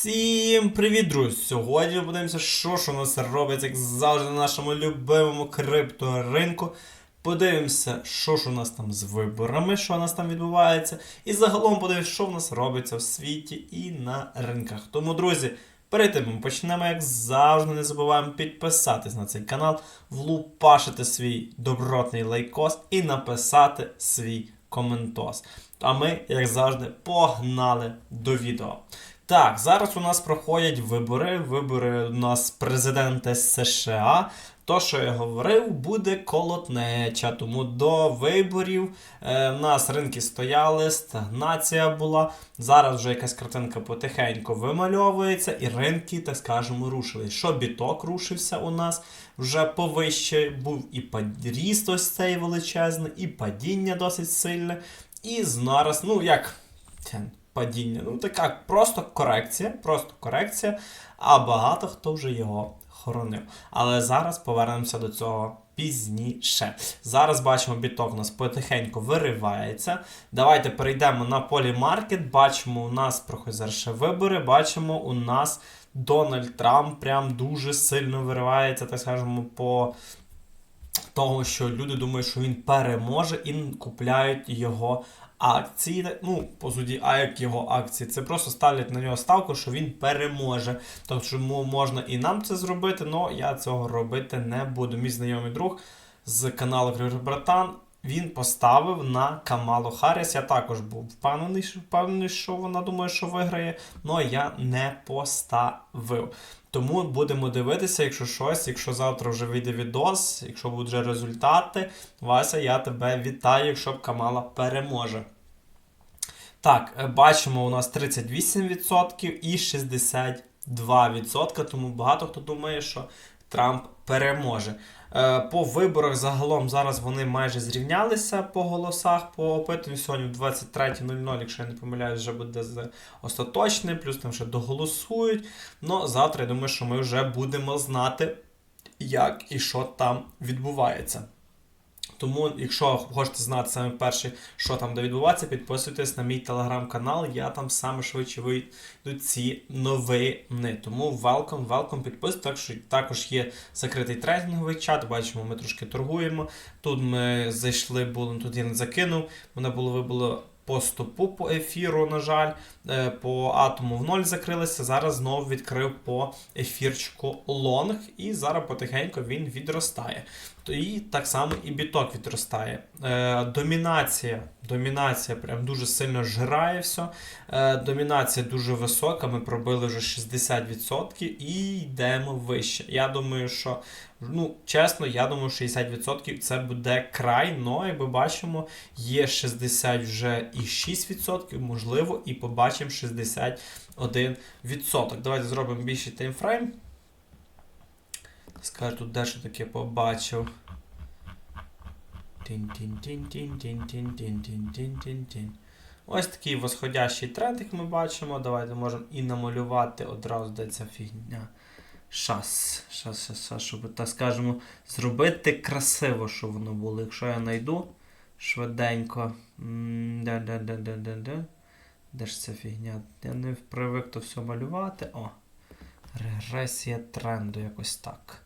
Всім привіт, друзі! Сьогодні ми подивимося, що ж у нас робиться, як завжди, на нашому любимому крипторинку. Подивимося, що ж у нас там з виборами, що у нас там відбувається. І загалом подивимося, що в нас робиться в світі і на ринках. Тому, друзі, перед тим ми почнемо, як завжди, не забуваємо підписатись на цей канал, влупашити свій добротний лайкос і написати свій коментос. А ми, як завжди, погнали до відео. Так, зараз у нас проходять вибори. Вибори у нас президента США. То, що я говорив, буде колотнеча. Тому до виборів е, в нас ринки стояли, стагнація була. Зараз вже якась картинка потихеньку вимальовується, і ринки, так скажемо, рушились. Що біток рушився у нас вже повище, був і підріст ось цей величезний, і падіння досить сильне. І зараз, ну як падіння, ну така просто корекція, просто корекція, а багато хто вже його хоронив. Але зараз повернемося до цього пізніше. Зараз бачимо, біток у нас потихеньку виривається. Давайте перейдемо на полімаркет. Бачимо, у нас ще вибори. Бачимо, у нас Дональд Трамп прям дуже сильно виривається, так скажемо, по того, що люди думають, що він переможе і купляють його акції. Ну, по суті, а як його акції, це просто ставлять на нього ставку, що він переможе. Тобто, можна і нам це зробити, але я цього робити не буду. Мій знайомий друг з каналу Братан. Він поставив на Камалу Харріс. Я також був впевнений, впевнений, що вона думає, що виграє, але я не поставив. Тому будемо дивитися, якщо щось, якщо завтра вже вийде відос, якщо будуть вже результати, Вася, я тебе вітаю, якщо Камала переможе. Так, е, бачимо, у нас 38% і 62%, тому багато хто думає, що Трамп переможе. Е, По виборах загалом зараз вони майже зрівнялися по голосах. По опитанню. сьогодні в 23.00, якщо я не помиляюсь, вже буде остаточне, плюс там ще доголосують. Ну, завтра я думаю, що ми вже будемо знати, як і що там відбувається. Тому, якщо хочете знати саме перше, що там де відбувається, підписуйтесь на мій телеграм-канал. Я там саме швидше вийду ці новини. Тому welcome, welcome, підписуйтесь. Так що також є закритий трейдинговий чат. Бачимо, ми трошки торгуємо. Тут ми зайшли, було тут я не закинув. Мене було вибуло по стопу по ефіру, на жаль, Е, по атому в ноль закрилися. Зараз знову відкрив по ефірчику лонг, і зараз потихеньку він відростає. І так само і біток відростає. Е, домінація. Домінація прям дуже сильно жирає все. Е, домінація дуже висока. Ми пробили вже 60% і йдемо вище. Я думаю, що ну, чесно, я думаю, 60% це буде край. Но, як ми бачимо, є 60 вже і 6%, можливо, і побачимо 61%. Давайте зробимо більший таймфрейм. Скажу, тут дещо таке побачив. Ось такий восходящий тренд, як ми бачимо. Давайте можемо і намалювати одразу, де ця фігня. Шас. Шас, шас, шас, щоб, так скажемо, зробити красиво, щоб воно було. Якщо я знайду швиденько. Де-де-де-де-де-де. Де ж ця фігня? Я не привик то все малювати. О. Регресія тренду, якось так.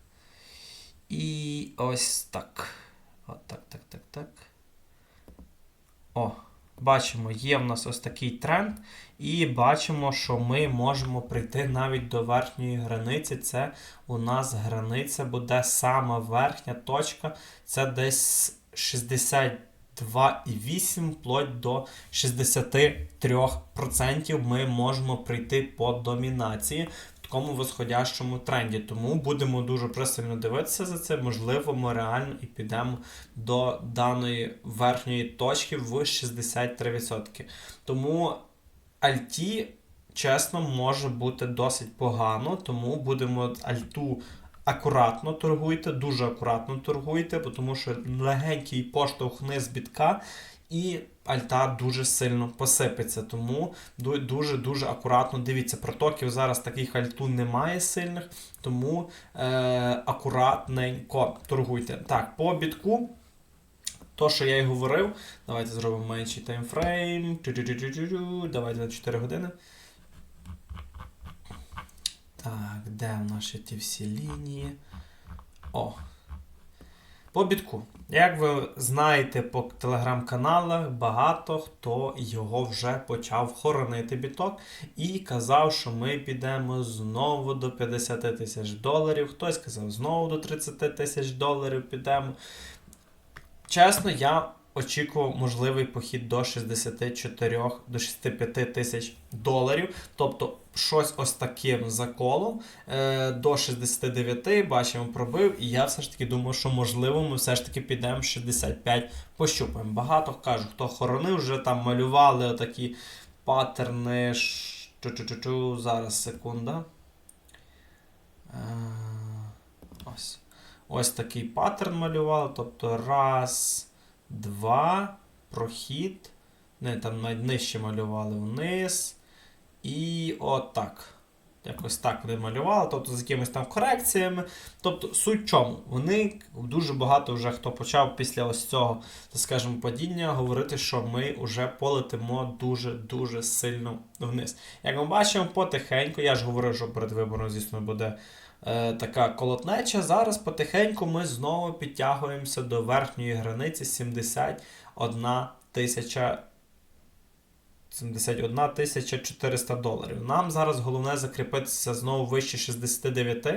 І ось так. От так, так, так, так. О, бачимо, є в нас ось такий тренд. І бачимо, що ми можемо прийти навіть до верхньої границі. Це у нас границя буде сама верхня точка. Це десь 62,8 вплоть до 63% ми можемо прийти по домінації такому восходящому тренді. Тому будемо дуже пристально дивитися за це. Можливо, ми реально і підемо до даної верхньої точки в 63%. Тому Альті, чесно, може бути досить погано, тому будемо альту акуратно торгуйте, дуже акуратно торгуйте, тому що легенький поштовх вниз бітка. І альта дуже сильно посипеться. Тому дуже-дуже акуратно дивіться. Протоків зараз таких альту немає сильних, тому е, акуратненько торгуйте. Так, по бітку. То, що я й говорив, давайте зробимо менший таймфрейм. Давайте на 4 години. Так, де наші ті всі лінії? О. По бітку. Як ви знаєте по телеграм-каналах, багато хто його вже почав хоронити біток і казав, що ми підемо знову до 50 тисяч доларів. Хтось казав, знову до 30 тисяч доларів підемо. Чесно, я очікував можливий похід до 64 до 65 тисяч доларів. Тобто щось ось таким заколом е, до 69 бачимо, пробив, і я все ж таки думав, що можливо ми все ж таки підемо 65 пощупаємо. Багато кажуть, хто хоронив, вже там малювали отакі паттерни. Чу-чу-чу-чу, зараз секунда. Е, ось. Ось такий паттерн малювали. Тобто раз, два, прохід. Не, там навіть нижче малювали вниз. І отак. Якось так вони малювали, тобто з якимись там корекціями. Тобто, суть чому? Вони дуже багато вже хто почав після ось цього, так скажемо, падіння говорити, що ми вже полетимо дуже-дуже сильно вниз. Як ми бачимо, потихеньку, я ж говорив, що перед вибором, звісно, буде така колотнеча. Зараз потихеньку ми знову підтягуємося до верхньої границі 71 тисяча 71 400 доларів. Нам зараз головне закріпитися знову вище 69,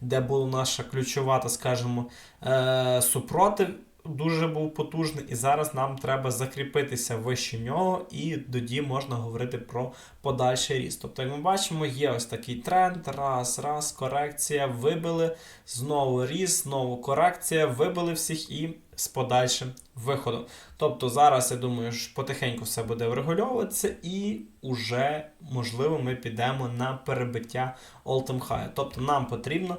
де була наша ключова, так скажемо, е, супротив. Дуже був потужний, і зараз нам треба закріпитися вище нього, і тоді можна говорити про подальший ріст. Тобто, як ми бачимо, є ось такий тренд. Раз, раз, корекція, вибили, знову ріст, знову корекція, вибили всіх і з подальшим виходом. Тобто зараз я думаю, що потихеньку все буде врегульовуватися, і вже можливо ми підемо на перебиття all-time high. Тобто нам потрібно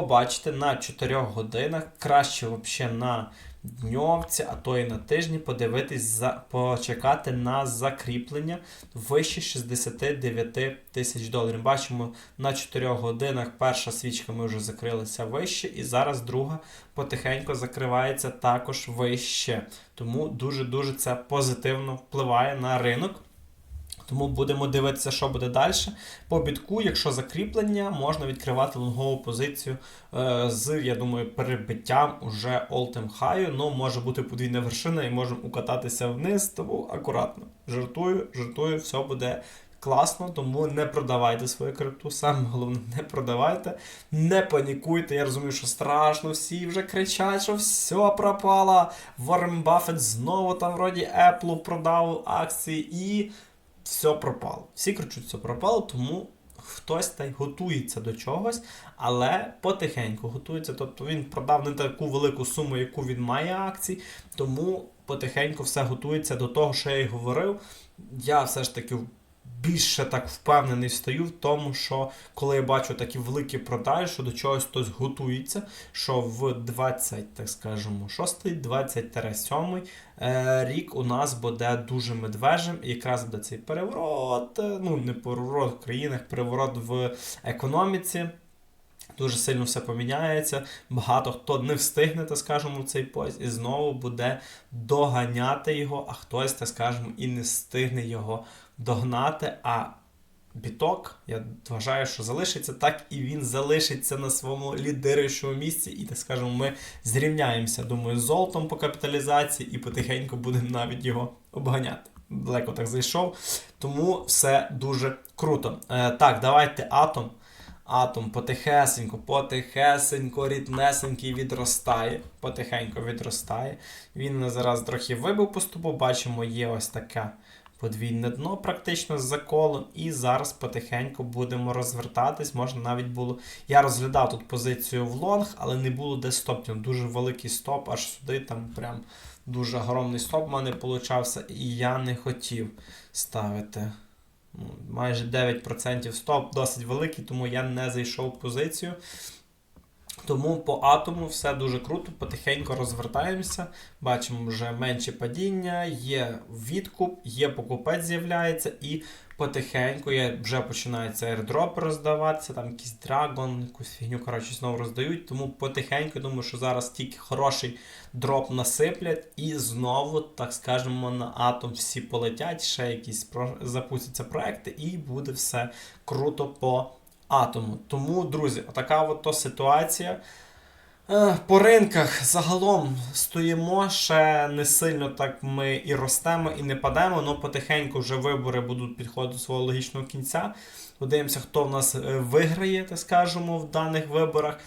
побачити на 4 годинах, краще взагалі на дньовці, а то і на тижні, подивитись, за, почекати на закріплення вище 69 тисяч доларів. Бачимо, на 4 годинах перша свічка ми вже закрилися вище, і зараз друга потихеньку закривається також вище. Тому дуже-дуже це позитивно впливає на ринок. Тому будемо дивитися, що буде далі. По бітку, якщо закріплення, можна відкривати лонгову позицію е, з, я думаю, перебиттям уже all-time high. Ну, може бути подвійна вершина і можемо укататися вниз, тому акуратно. Жартую, жартую, все буде класно, тому не продавайте свою крипту. Саме головне, не продавайте, не панікуйте. Я розумію, що страшно, всі вже кричать, що все пропало. Warren Buffett знову там вроді Apple продав акції і все пропало. Всі кричуть, все пропало, тому хтось та й готується до чогось, але потихеньку готується. Тобто він продав не таку велику суму, яку він має акцій, тому потихеньку все готується до того, що я й говорив. Я все ж таки більше так впевнений стою в тому, що коли я бачу такі великі продажі, що до чогось хтось готується, що в 20, так скажемо, 6, 20-7 е, рік у нас буде дуже медвежим, і якраз буде цей переворот, е, ну не переворот в країнах, переворот в економіці. Дуже сильно все поміняється. Багато хто не встигне, так скажемо, цей поїзд, і знову буде доганяти його, а хтось, так скажемо, і не встигне його догнати. А біток, я вважаю, що залишиться так, і він залишиться на своєму лідируючому місці. І, так скажемо, ми зрівняємося, думаю, з золотом по капіталізації і потихеньку будемо навіть його обганяти. Далеко так зайшов. Тому все дуже круто. Е, так, давайте атом. Атом потихесенько, потихесенько, ріднесенький відростає. Потихенько відростає. Він зараз трохи вибив поступу. Бачимо, є ось таке подвійне дно практично з заколом. І зараз потихеньку будемо розвертатись. Можна навіть було. Я розглядав тут позицію в лонг, але не було де стопів. Дуже великий стоп, аж сюди там прям дуже огромний стоп в мене получався. І я не хотів ставити. Ну, майже 9% стоп досить великий, тому я не зайшов в позицію. Тому по атому все дуже круто, потихеньку розвертаємося. Бачимо вже менше падіння, є відкуп, є покупець з'являється, і потихеньку я вже починаються airdrop роздаватися, там якийсь драгон, якусь фігню коротше, знову роздають. Тому потихеньку думаю, що зараз тільки хороший дроп насиплять, і знову, так скажемо, на атом всі полетять, ще якісь запустяться проекти, і буде все круто по атому. Тому, друзі, така от то ситуація. Е, По ринках загалом стоїмо ще не сильно так ми і ростемо, і не падемо, але потихеньку вже вибори будуть підходити до свого логічного кінця. Подивимося, хто в нас е, виграє, так скажемо, в даних виборах.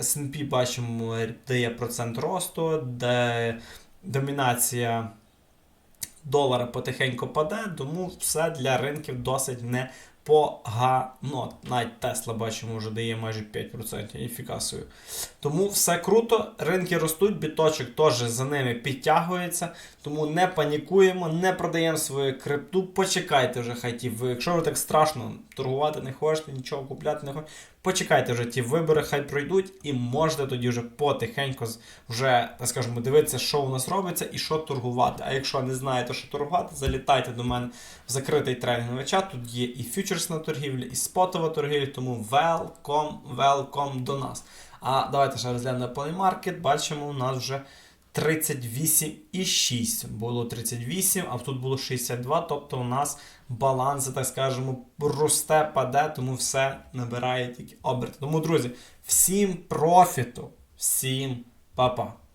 S&P бачимо, е, дає процент росту, де домінація долара потихеньку паде, тому все для ринків досить непогано. Навіть Тесла бачимо вже дає майже 5% ефікасою. Тому все круто, ринки ростуть, біточок теж за ними підтягується. Тому не панікуємо, не продаємо свою крипту. Почекайте вже хайтів. Якщо ви так страшно торгувати не хочете, нічого купляти не хочете, почекайте вже ті вибори, хай пройдуть, і можете тоді вже потихеньку вже, так скажемо, дивитися, що у нас робиться і що торгувати. А якщо не знаєте, що торгувати, залітайте до мене в закритий тренінговий чат. Тут є і фьючерсна торгівля, і спотова торгівля, тому welcome, welcome до нас. А давайте ще розглянемо Market. Бачимо, у нас вже 38,6. Було 38, а тут було 62. Тобто у нас баланс, так скажемо, росте, паде, тому все набирає тільки оберти. Тому, друзі, всім профіту, всім па-па.